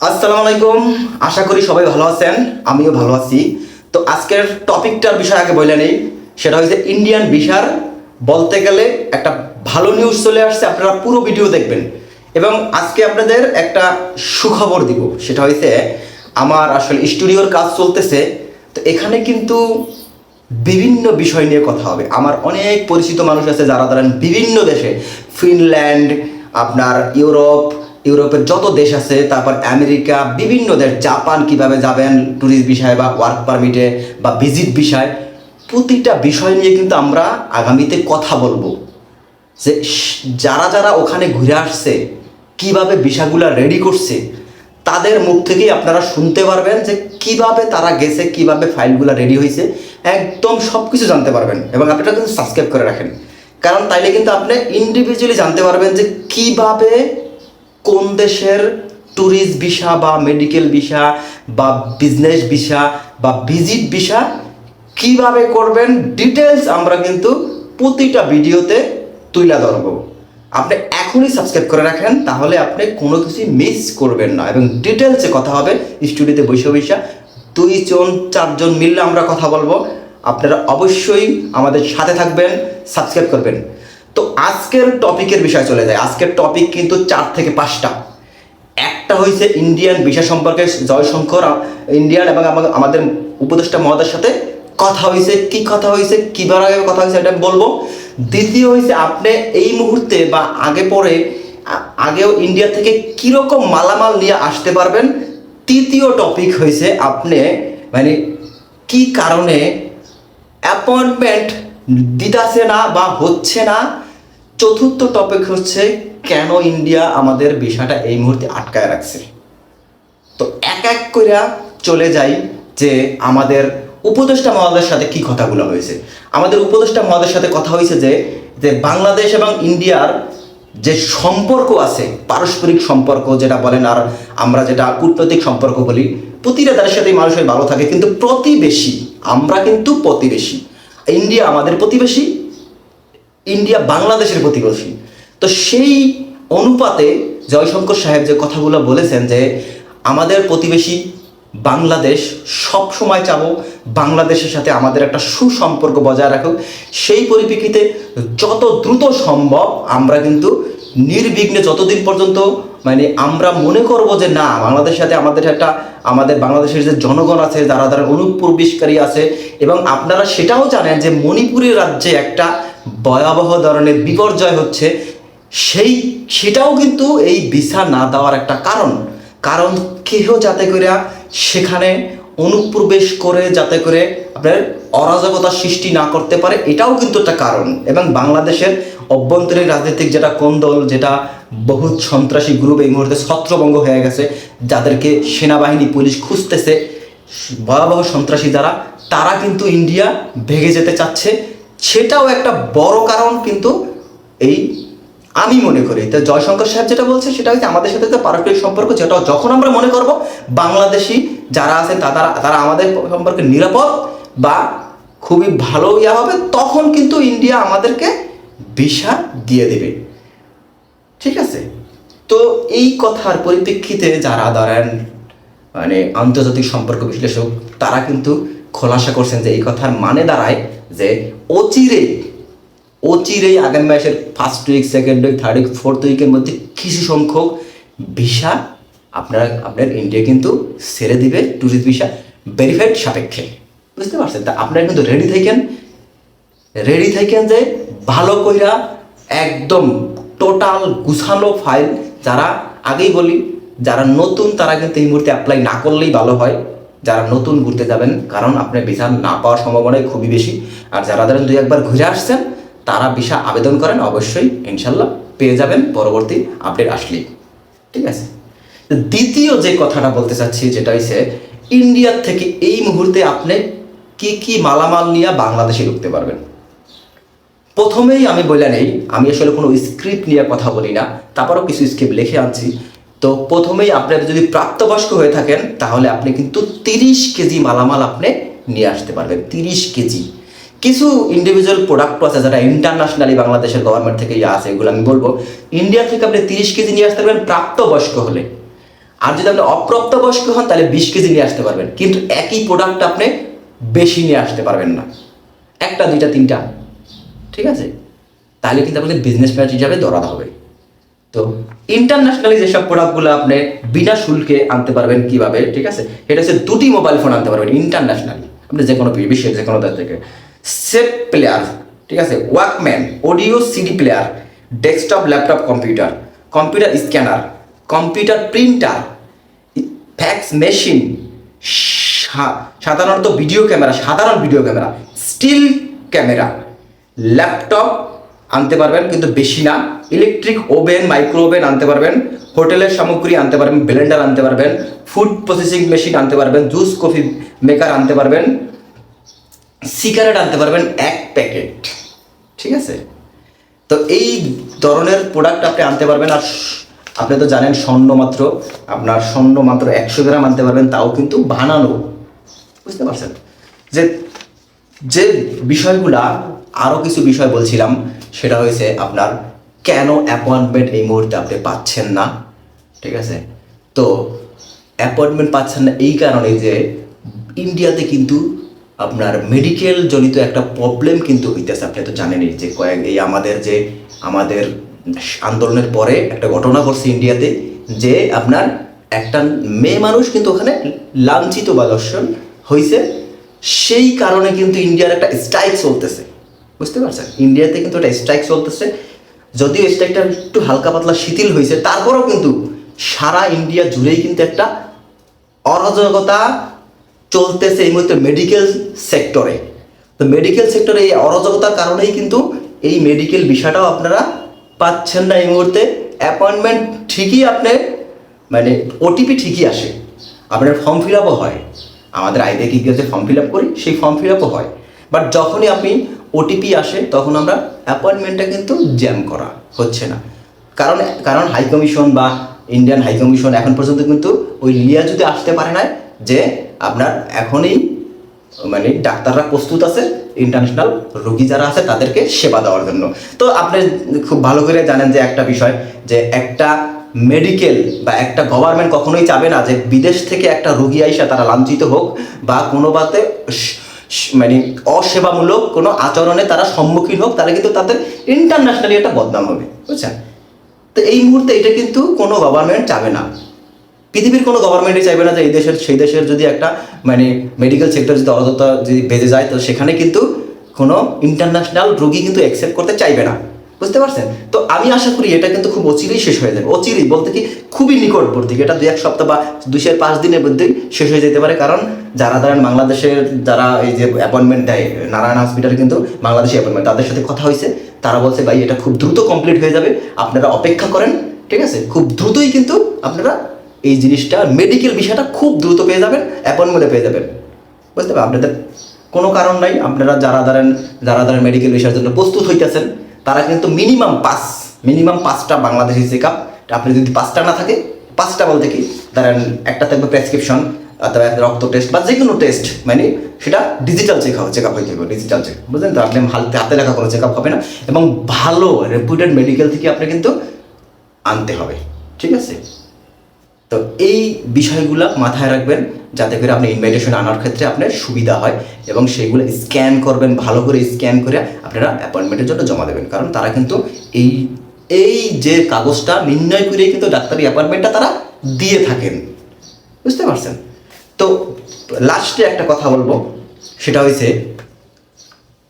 আসসালামু আলাইকুম। আশা করি সবাই ভালো আছেন, আমিও ভালো আছি। তো আজকের টপিকটার বিষয় আগে বলে নেই, সেটা হচ্ছে ইন্ডিয়ান বিশার বলতে গেলে একটা ভালো নিউজ চলে আসছে, আপনারা পুরো ভিডিও দেখবেন। এবং আজকে আপনাদের একটা সুখবর দিব, সেটা হচ্ছে আমার আসলে স্টুডিওর কাজ চলতেছে। তো এখানে কিন্তু বিভিন্ন বিষয় নিয়ে কথা হবে। আমার অনেক পরিচিত মানুষ আছে যারা ধরেন বিভিন্ন দেশে, ফিনল্যান্ড, আপনার ইউরোপ ইউরোপের যত দেশ আছে, তারপর আমেরিকা, বিভিন্ন দেশ, জাপান কীভাবে যাবেন ট্যুরিস্ট বিষয় বা ওয়ার্ক পারমিটে বা ভিজিট বিষয়, প্রতিটা বিষয় নিয়ে কিন্তু আমরা আগামীতে কথা বলব। যে যারা যারা ওখানে ঘুরে আসছে, কীভাবে বিষয়গুলো রেডি করছে, তাদের মুখ থেকেই আপনারা শুনতে পারবেন যে কীভাবে তারা গেছে, কীভাবে ফাইলগুলো রেডি হয়েছে, একদম সব কিছু জানতে পারবেন এবং আপনারা কিন্তু সাবস্ক্রাইব করে রাখেন। কারণ তাইলে কিন্তু আপনি ইন্ডিভিজুয়ালি জানতে পারবেন যে কীভাবে কোন দেশের ট্যুরিস্ট ভিসা বা মেডিকেল ভিসা বা বিজনেস ভিসা বা ভিজিট ভিসা কীভাবে করবেন? ডিটেলস আমরা কিন্তু প্রতিটা ভিডিওতে তুলে ধরবো। আপনি এখনই সাবস্ক্রাইব করে রাখেন, তাহলে আপনি কোনো কিছু মিস করবেন না। এবং ডিটেলসে কথা হবে স্টুডিওতে বসে বসে দুই জন চারজন মিললে আমরা কথা বলব। আপনারা অবশ্যই আমাদের সাথে থাকবেন সাবস্ক্রাইব করবেন। তো আজকের টপিকের বিষয় চলে যায়। আজকের টপিক কিন্তু চার থেকে পাঁচটা। একটা হয়েছে ইন্ডিয়ান বিষয় সম্পর্কে জয়শঙ্কর ইন্ডিয়ান এবং আমা- আমাদের উপদেষ্টা মহোদয়ের সাথে কথা হয়েছে কি কথা হয়েছে কিবার আগে কথা হয়েছে এটা আমি বলব। দ্বিতীয় হয়েছে আপনি এই মুহূর্তে বা আগে পরে আগেও ইন্ডিয়া থেকে কীরকম মালামাল নিয়ে আসতে পারবেন? তৃতীয় টপিক হয়েছে আপনি মানে কি কারণে অ্যাপয়েন্টমেন্ট দিতাছে না বা হচ্ছে না? চতুর্থ টপিক হচ্ছে, কেন ইন্ডিয়া আমাদের বিষয়টা এই মুহূর্তে আটকায় রাখছে? তো এক এক করে চলে যাই যে আমাদের উপদেষ্টা মহোদয়ের সাথে কি কথাগুলো হয়েছে। আমাদের উপদেষ্টা মহোদয়ের সাথে কথা হয়েছে যে যে বাংলাদেশ এবং ইন্ডিয়ার যে সম্পর্ক আছে, পারস্পরিক সম্পর্ক যেটা বলেন আর আমরা যেটা কূটনৈতিক সম্পর্ক বলি, প্রতিটা দেশের সাথেই মানুষের ভালো থাকে, কিন্তু প্রতিবেশী, আমরা কিন্তু প্রতিবেশী। ইন্ডিয়া আমাদের প্রতিবেশী ইন্ডিয়া বাংলাদেশের প্রতিবেশী তো সেই অনুপাতে জয়শঙ্কর সাহেব যে কথাগুলো বলেছেন যে আমাদের প্রতিবেশী বাংলাদেশ সব সময় চাবো, বাংলাদেশের সাথে আমাদের একটা সুসম্পর্ক বজায় রাখুক। সেই পরিপ্রেক্ষিতে যত দ্রুত সম্ভব আমরা কিন্তু নির্বিঘ্নে যতদিন পর্যন্ত মানে আমরা মনে করব যে না, বাংলাদেশের সাথে আমাদের একটা আমাদের বাংলাদেশের যে জনগণ আছে, যারা যারা অনুপ্রবেশকারী আছে, এবং আপনারা সেটাও জানেন যে মণিপুরের রাজ্যে একটা ভয়াবহ ধরনের বিপর্যয় হচ্ছে, সেই সেটাও কিন্তু এই ভিসা না দেওয়ার একটা কারণ। কারণ কেহ যাতে করে সেখানে অনুপ্রবেশ করে, যাতে করে আপনার অরাজকতা সৃষ্টি না করতে পারে, এটাও কিন্তু একটা কারণ। এবং বাংলাদেশের অভ্যন্তরীণ রাজনৈতিক যেটা কোন্দল যেটা বহুত সন্ত্রাসী গ্রুপ এই মুহূর্তে ছত্রভঙ্গ হয়ে গেছে, যাদেরকে সেনাবাহিনী, পুলিশ খুঁজতেছে, ভয়াবহ সন্ত্রাসী যারা, তারা কিন্তু ইন্ডিয়া ভেঙে যেতে চাচ্ছে। সেটাও একটা বড় কারণ কিন্তু এই আমি মনে করি। তো জয়শঙ্কর সাহেব যেটা বলছে, সেটা হচ্ছে আমাদের সাথে যে পারস্পরিক সম্পর্ক, যেটা যখন আমরা মনে করব বাংলাদেশি যারা আছেন তারা তারা আমাদের সম্পর্কে নিরাপদ বা খুবই ভালো ইয়া হবে, তখন কিন্তু ইন্ডিয়া আমাদেরকে ভিসা দিয়ে দেবে। ঠিক আছে? তো এই কথার পরিপ্রেক্ষিতে যারা ধরেন মানে আন্তর্জাতিক সম্পর্ক বিশ্লেষক, তারা কিন্তু খোলাসা করছেন যে এই কথার মানে দাঁড়ায় যে অচিরেই অচিরেই আগামী মাসের first week second week third week fourth উইকের মধ্যে কিছু সংখ্যক ভিসা আপনারা আপনার ইন্ডিয়া কিন্তু সেরে দিবে ট্যুরিস্ট ভিসা ভেরিফাইড সাপেক্ষে। বুঝতে পারছেন? তা আপনারা কিন্তু রেডি থাকেন রেডি থাকেন যে ভালো কইরা একদম টোটাল গুছানো ফাইল যারা আগেই বলি, যারা নতুন, তারা কিন্তু এই মুহূর্তে অ্যাপ্লাই না করলেই ভালো হয়। যারা নতুন ঘুরতে যাবেন, কারণ আপনার ভিসা না পাওয়ার সম্ভাবনাই খুবই বেশি। আর যারা ধরেন দুই একবার ঘুরে আসছেন, তারা ভিসা আবেদন করেন, অবশ্যই ইনশাল্লাহ পেয়ে যাবেন পরবর্তী আপডেট আসলেই। ঠিক আছে? দ্বিতীয় যে কথাটা বলতে চাচ্ছি, যেটা হচ্ছে ইন্ডিয়ার থেকে এই মুহূর্তে আপনি কি কি মালামাল নিয়ে বাংলাদেশে ঢুকতে পারবেন? প্রথমেই আমি বলে নেই, আমি আসলে কোনো স্ক্রিপ্ট নিয়ে কথা বলি না, তারপরও কিছু স্ক্রিপ্ট লিখে আনছি। তো প্রথমেই আপনার যদি প্রাপ্তবয়স্ক হয়ে থাকেন, তাহলে আপনি কিন্তু তিরিশ কেজি মালামাল আপনি নিয়ে আসতে পারবেন, তিরিশ কেজি। কিছু ইন্ডিভিজুয়াল প্রোডাক্ট আছে যারা ইন্টারন্যাশনালি বাংলাদেশের গভর্নমেন্ট থেকে ইয়ে আছে, এগুলো আমি বলব ইন্ডিয়া থেকে আপনি তিরিশ কেজি নিয়ে আসতে পারবেন প্রাপ্তবয়স্ক হলে। আর যদি আপনি অপ্রাপ্তবয়স্ক হন, তাহলে বিশ কেজি নিয়ে আসতে পারবেন। কিন্তু একই প্রোডাক্ট আপনি বেশি নিয়ে আসতে পারবেন না। একটা, দুইটা, তিনটা, ঠিক আছে? তাহলে কিন্তু আপনাদের বিজনেস ম্যাচ হিসাবে ধরা হবে। তো ইন্টারন্যাশনালি যেসব প্রোডাক্টগুলো আপনি বিনা শুল্কে আনতে পারবেন কীভাবে, ঠিক আছে? এটা হচ্ছে দুটি মোবাইল ফোন আনতে পারবেন ইন্টারন্যাশনালি আপনি যে কোনো বিশ্বের যে কোনো দেশ থেকে। সেট প্লেয়ার ঠিক আছে? Walkman audio CD player desktop laptop computer computer scanner computer printer fax machine সাধারণত ভিডিও ক্যামেরা সাধারণ video camera still camera laptop আনতে পারবেন, কিন্তু বেশি না। ইলেকট্রিক ওভেন মাইক্রো ওভেন আনতে পারবেন, হোটেলের সামগ্রী আনতে পারবেন ব্লেন্ডার আনতে পারবেন ফুড প্রসেসিং মেশিন আনতে পারবেন জুস কফি মেকার আনতে পারবেন সিগারেট আনতে পারবেন, এক প্যাকেট ঠিক আছে? তো এই ধরনের প্রোডাক্ট আপনি আনতে পারবেন, আর আপনি তো জানেন স্বর্ণ মাত্র, আপনার স্বর্ণ মাত্র একশো গ্রাম আনতে পারবেন, তাও কিন্তু বানানো। বুঝতে পারছেন? যে যে বিষয়গুলা আরও কিছু বিষয় বলছিলাম সেটা হয়েছে আপনার কেন অ্যাপয়েন্টমেন্ট এই মুহূর্তে আপনি পাচ্ছেন না? ঠিক আছে? তো অ্যাপয়েন্টমেন্ট পাচ্ছেন না এই কারণে যে ইন্ডিয়াতে কিন্তু আপনার মেডিকেল জনিত একটা প্রবলেম কিন্তু হইতেছে। আপনি তো জানেনই যে কয়েক এই আমাদের যে আমাদের আন্দোলনের পরে একটা ঘটনা ঘটছে ইন্ডিয়াতে যে আপনার একটা মেয়ে মানুষ কিন্তু ওখানে লাঞ্ছিত বা দর্শন হয়েছে সেই কারণে কিন্তু ইন্ডিয়ার একটা স্ট্রাইক চলতেছে। বুঝতে পারছেন? ইন্ডিয়াতে কিন্তু একটা স্ট্রাইক চলতেছে। যদিও স্ট্রাইকটা একটু হালকা পাতলা শিথিল হয়েছে, তারপরেও কিন্তু সারা ইন্ডিয়া জুড়েই কিন্তু একটা অরাজকতা চলতেছে এই মুহূর্তে মেডিকেল সেক্টরে তো মেডিকেল সেক্টরে এই অরাজকতার কারণেই কিন্তু এই মেডিকেল বিষয়টাও আপনারা পাচ্ছেন না এই মুহূর্তে। অ্যাপয়েন্টমেন্ট ঠিকই আপনি মানে ওটিপি ঠিকই আসে। আপনার ফর্ম ফিল আপও হয়। আমাদের আইডি কি ফর্ম ফিল আপ করি, সেই ফর্ম ফিল আপও হয়। বাট যখনই আপনি ওটিপি আসে, তখন আমরা অ্যাপয়েন্টমেন্টটা কিন্তু জ্যাম করা হচ্ছে না। কারণ কারণ হাই কমিশন বা ইন্ডিয়ান হাই কমিশন এখন পর্যন্ত কিন্তু ওই লিয়া যদি আসতে পারে না যে আপনার এখনই মানে ডাক্তাররা প্রস্তুত আছে ইন্টারন্যাশনাল রোগী যারা আছে তাদেরকে সেবা দেওয়ার জন্য। তো আপনি খুব ভালো করে জানেন যে একটা বিষয়, যে একটা মেডিকেল বা একটা গভর্নমেন্ট কখনোই চাবে না যে বিদেশ থেকে একটা রুগী আইসা তারা লাঞ্ছিত হোক বা কোনো বাতে মানে অসেবামূলক কোনো আচরণে তারা সম্মুখীন হোক, তাহলে কিন্তু তাদের ইন্টারন্যাশনালি একটা বদনাম হবে, বুঝছেন? তো এই মুহূর্তে এটা কিন্তু কোনো গভর্নমেন্ট চাবে না। পৃথিবীর কোনো গভর্নমেন্টই চাইবে না যে এই দেশের, সেই দেশের যদি একটা মানে মেডিকেল সেক্টর যদি অযথা যদি বেঁধে যায়, তো সেখানে কিন্তু কোনো ইন্টারন্যাশনাল রোগী কিন্তু অ্যাকসেপ্ট করতে চাইবে না। বুঝতে পারছেন? তো আমি আশা করি এটা কিন্তু খুব অচিরেই শেষ হয়ে যাবে। অচিরেই বলতে কি খুবই নিকটবর্তী, এটা দুই এক সপ্তাহ বা দুই চার পাঁচ দিনের মধ্যেই শেষ হয়ে যেতে পারে। কারণ যারা ধরেন বাংলাদেশের, যারা এই যে অ্যাপয়েন্টমেন্ট দেয়, নারায়ণ হসপিটালে কিন্তু বাংলাদেশি অ্যাপয়েন্টমেন্ট তাদের সাথে কথা হয়েছে। তারা বলছে, ভাই, এটা খুব দ্রুত কমপ্লিট হয়ে যাবে। আপনারা অপেক্ষা করেন, ঠিক আছে? খুব দ্রুতই কিন্তু আপনারা এই জিনিসটা মেডিকেল বিষয়টা খুব দ্রুত পেয়ে যাবেন অ্যাপয়েন্টমেন্টে পেয়ে যাবেন। বুঝতে পারবেন আপনাদের কোনো কারণ নাই। আপনারা যারা ধরেন যারা ধরেন মেডিকেল বিষয়ের জন্য প্রস্তুত হইতেছেন তারা কিন্তু মিনিমাম পাঁচ মিনিমাম পাঁচটা বাংলাদেশি চেক আপ আপনি যদি পাঁচটা না থাকে, পাঁচটা বলতে কি? ধরেন একটা থাকবে প্রেসক্রিপশন অথবা রক্ত টেস্ট বা যে কোনো টেস্ট মানে সেটা ডিজিটাল চেক চেক আপ হয়ে থাকবে ডিজিটাল চেক বুঝলেন তো? আপনি হাতে হাতে লেখা কোনো চেক আপ হবে না। এবং ভালো রেপুটেড মেডিকেল থেকে আপনি কিন্তু আনতে হবে। ঠিক আছে? তো এই বিষয়গুলো মাথায় রাখবেন যাতে করে আপনি ইনভাইটেশন আনার ক্ষেত্রে আপনার সুবিধা হয় এবং সেইগুলো স্ক্যান করবেন, ভালো করে স্ক্যান করে আপনারা অ্যাপয়েন্টমেন্টের জন্য জমা দেবেন। কারণ তারা কিন্তু এই এই যে কাগজটা নির্ণয় করে কিন্তু ডাক্তারি অ্যাপয়েন্টমেন্টটা তারা দিয়ে থাকেন। বুঝতে পারছেন? তো লাস্টে একটা কথা বলব, সেটা হয়েছে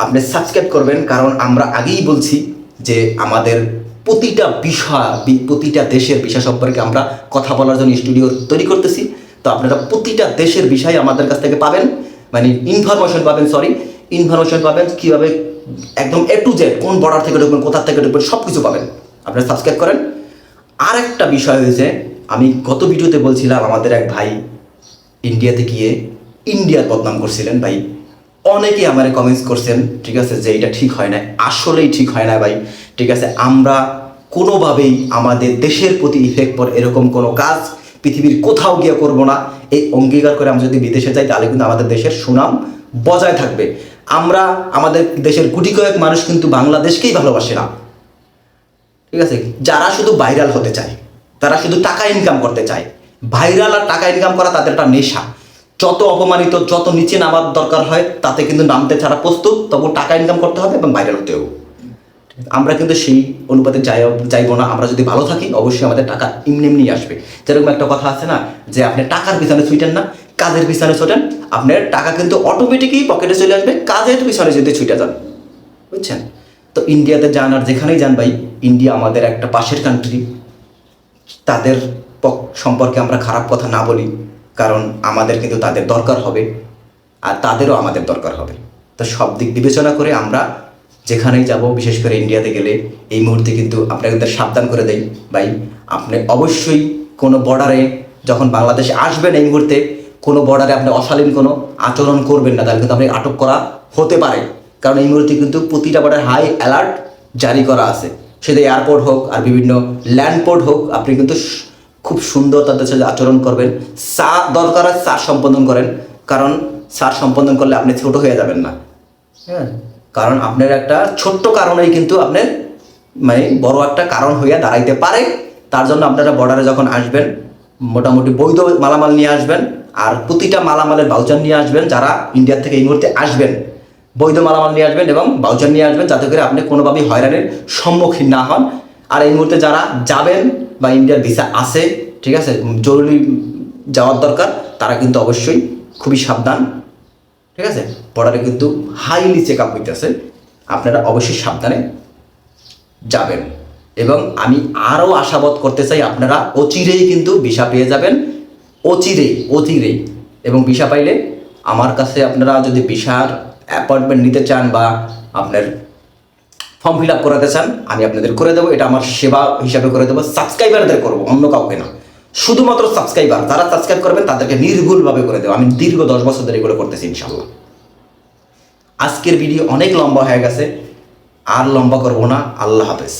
আপনি সাবস্ক্রাইব করবেন, কারণ আমরা আগেই বলছি যে আমাদের প্রতিটা বিষয় প্রতিটা দেশের বিষয় সম্পর্কে আমরা কথা বলার জন্য স্টুডিও তৈরি করতেছি। তো আপনারা প্রতিটা দেশের বিষয় আমাদের কাছ থেকে পাবেন। মানে ইনফরমেশন পাবেন সরি ইনফরমেশন পাবেন, কীভাবে একদম এ টু জেড কোন বর্ডার থেকে ঢুকবেন, কোথা থেকে ঢুকবেন সব কিছু পাবেন। আপনারা সাবস্ক্রাইব করেন। আর একটা বিষয় হয়েছে, আমি গত ভিডিওতে বলছিলাম, আমাদের এক ভাই ইন্ডিয়াতে গিয়ে ইন্ডিয়ার বদনাম করছিলেন ভাই। অনেকেই আমার কমেন্টস করছেন, ঠিক আছে যে এটা ঠিক হয় না আসলেই ঠিক হয় না ভাই। ঠিক আছে, আমরা কোনোভাবেই আমাদের দেশের প্রতি ইফেক্ট পড়ে এরকম কোনো কাজ পৃথিবীর কোথাও গিয়ে করব না। এই অঙ্গীকার করে আমরা যদি বিদেশে যাই, তাহলে কিন্তু আমাদের দেশের সুনাম বজায় থাকবে। আমরা আমাদের দেশের গুটি কয়েক মানুষ কিন্তু বাংলাদেশকেই ভালোবাসে না। ঠিক আছে? যারা শুধু ভাইরাল হতে চায়, তারা শুধু টাকা ইনকাম করতে চায়। ভাইরাল আর টাকা ইনকাম করা তাদের একটা নেশা। যত অপমানিত, যত নিচে নামার দরকার হয়, তাতে কিন্তু নামতে ছাড়া প্রস্তুত, তবু টাকা ইনকাম করতে হবে এবং ভাইরাল হতে হবে। আমরা কিন্তু সেই অনুপাতে যাই যাইবো না। আমরা যদি ভালো থাকি, অবশ্যই আমাদের টাকা এমনি এমনি আসবে। যেরকম একটা কথা আছে না, যে আপনি টাকার পিছনে ছুটেন না, কাজের পিছনে ছোটেন, আপনার টাকা কিন্তু অটোমেটিকই পকেটে চলে আসবে কাজের পিছনে যদি ছুটে যান। বুঝছেন? তো ইন্ডিয়াতে যান আর যেখানেই যান ভাই, ইন্ডিয়া আমাদের একটা পাশের কান্ট্রি তাদের সম্পর্কে আমরা খারাপ কথা না বলি, কারণ আমাদের কিন্তু তাদের দরকার হবে, আর তাদেরও আমাদের দরকার হবে। তো সব দিক বিবেচনা করে আমরা যেখানেই যাব, বিশেষ করে ইন্ডিয়াতে গেলে, এই মুহূর্তে কিন্তু আপনাদের সাবধান করে দেই। ভাই, আপনি অবশ্যই কোনো বর্ডারে যখন বাংলাদেশে আসবেন এই মুহূর্তে, কোনো বর্ডারে আপনি অশালীন কোনো আচরণ করবেন না, তাহলে কিন্তু আপনি আটক করা হতে পারে। কারণ এই মুহূর্তে কিন্তু প্রতিটা বর্ডার হাই অ্যালার্ট জারি করা আছে। সেটা এয়ারপোর্ট হোক আর বিভিন্ন ল্যান্ডপোর্ট হোক, আপনি কিন্তু খুব সুন্দর তাদের সাথে আচরণ করবেন। সা দরকার হয় সার সম্পাদন করেন। কারণ সার সম্পাদন করলে আপনি ছোট হয়ে যাবেন না। হ্যাঁ। কারণ আপনার একটা ছোট্ট কারণেই কিন্তু আপনার মানে বড় একটা কারণ হইয়া দাঁড়াইতে পারে। তার জন্য আপনারা বর্ডারে যখন আসবেন, মোটামুটি বৈধ মালামাল নিয়ে আসবেন আর প্রতিটা মালামালের বাউচার নিয়ে আসবেন যারা ইন্ডিয়া থেকে এই মুহূর্তে আসবেন। বৈধ মালামাল নিয়ে আসবেন এবং বাউচার নিয়ে আসবেন যাতে করে আপনি কোনোভাবেই হয়রানির সম্মুখীন না হন। আর এই মুহূর্তে যারা যাবেন বা ইন্ডিয়ার ভিসা আছে, ঠিক আছে, জরুরি যাওয়ার দরকার, তারা কিন্তু অবশ্যই খুবই সাবধান। ঠিক আছে? বর্ডারে কিন্তু হাইলি চেক আপ হইতেছে। আপনারা অবশ্যই সাবধানে যাবেন। এবং আমি আরও আশাবাদ করতে চাই, আপনারা অচিরেই কিন্তু ভিসা পেয়ে যাবেন। অচিরেই অচিরেই এবং ভিসা পাইলে আমার কাছে আপনারা যদি ভিসার অ্যাপয়েন্টমেন্ট নিতে চান বা আপনার ফর্ম ফিল আপ করাতে চান, আমি আপনাদের করে দেবো। এটা আমার সেবা হিসাবে করে দেবো। সাবস্ক্রাইবারদের করব, অন্য কাউকে না। শুধুমাত্র সাবস্ক্রাইবার যারা সাবস্ক্রাইব করবেন তাদেরকে নির্ভুলভাবে করে দেবো। আমি দীর্ঘ দশ বছর ধরে এগুলো করতেছি ইনশাল্লাহ আজকের ভিডিও অনেক লম্বা হয়ে গেছে, আর লম্বা করব না। আল্লাহ হাফেজ।